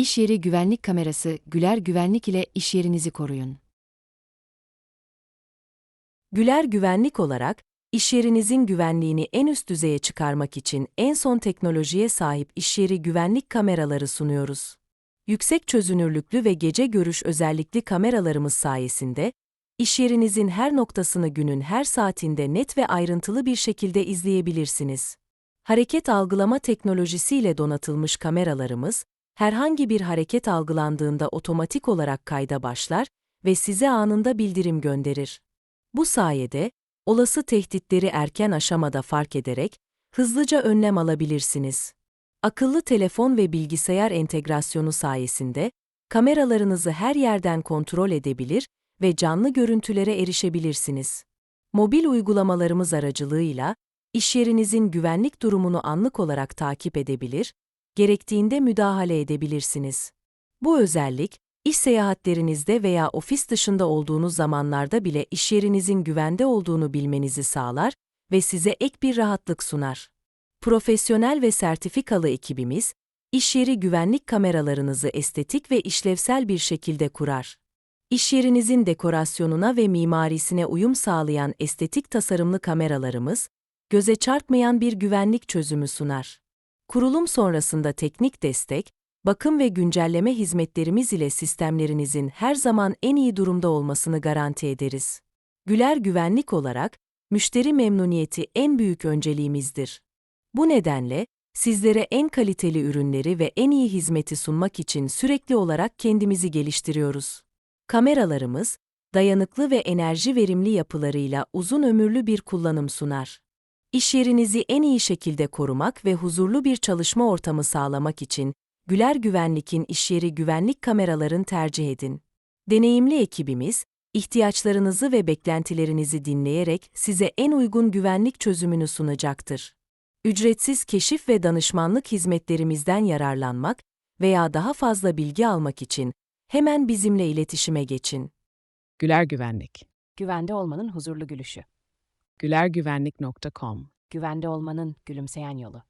İş yeri güvenlik kamerası Güler Güvenlik ile iş yerinizi koruyun. Güler Güvenlik olarak, iş yerinizin güvenliğini en üst düzeye çıkarmak için en son teknolojiye sahip iş yeri güvenlik kameraları sunuyoruz. Yüksek çözünürlüklü ve gece görüş özellikli kameralarımız sayesinde, iş yerinizin her noktasını günün her saatinde net ve ayrıntılı bir şekilde izleyebilirsiniz. Hareket algılama teknolojisiyle donatılmış kameralarımız, herhangi bir hareket algılandığında otomatik olarak kayda başlar ve size anında bildirim gönderir. Bu sayede, olası tehditleri erken aşamada fark ederek, hızlıca önlem alabilirsiniz. Akıllı telefon ve bilgisayar entegrasyonu sayesinde, kameralarınızı her yerden kontrol edebilir ve canlı görüntülere erişebilirsiniz. Mobil uygulamalarımız aracılığıyla, iş yerinizin güvenlik durumunu anlık olarak takip edebilir, gerektiğinde müdahale edebilirsiniz. Bu özellik, iş seyahatlerinizde veya ofis dışında olduğunuz zamanlarda bile iş yerinizin güvende olduğunu bilmenizi sağlar ve size ek bir rahatlık sunar. Profesyonel ve sertifikalı ekibimiz, iş yeri güvenlik kameralarınızı estetik ve işlevsel bir şekilde kurar. İş yerinizin dekorasyonuna ve mimarisine uyum sağlayan estetik tasarımlı kameralarımız, göze çarpmayan bir güvenlik çözümü sunar. Kurulum sonrasında teknik destek, bakım ve güncelleme hizmetlerimiz ile sistemlerinizin her zaman en iyi durumda olmasını garanti ederiz. Güler Güvenlik olarak, müşteri memnuniyeti en büyük önceliğimizdir. Bu nedenle, sizlere en kaliteli ürünleri ve en iyi hizmeti sunmak için sürekli olarak kendimizi geliştiriyoruz. Kameralarımız, dayanıklı ve enerji verimli yapılarıyla uzun ömürlü bir kullanım sunar. İş yerinizi en iyi şekilde korumak ve huzurlu bir çalışma ortamı sağlamak için Güler Güvenlik'in iş yeri güvenlik kameralarını tercih edin. Deneyimli ekibimiz, ihtiyaçlarınızı ve beklentilerinizi dinleyerek size en uygun güvenlik çözümünü sunacaktır. Ücretsiz keşif ve danışmanlık hizmetlerimizden yararlanmak veya daha fazla bilgi almak için hemen bizimle iletişime geçin. Güler Güvenlik. Güvende olmanın huzurlu gülüşü. gülergüvenlik.com Güvende olmanın gülümseyen yolu.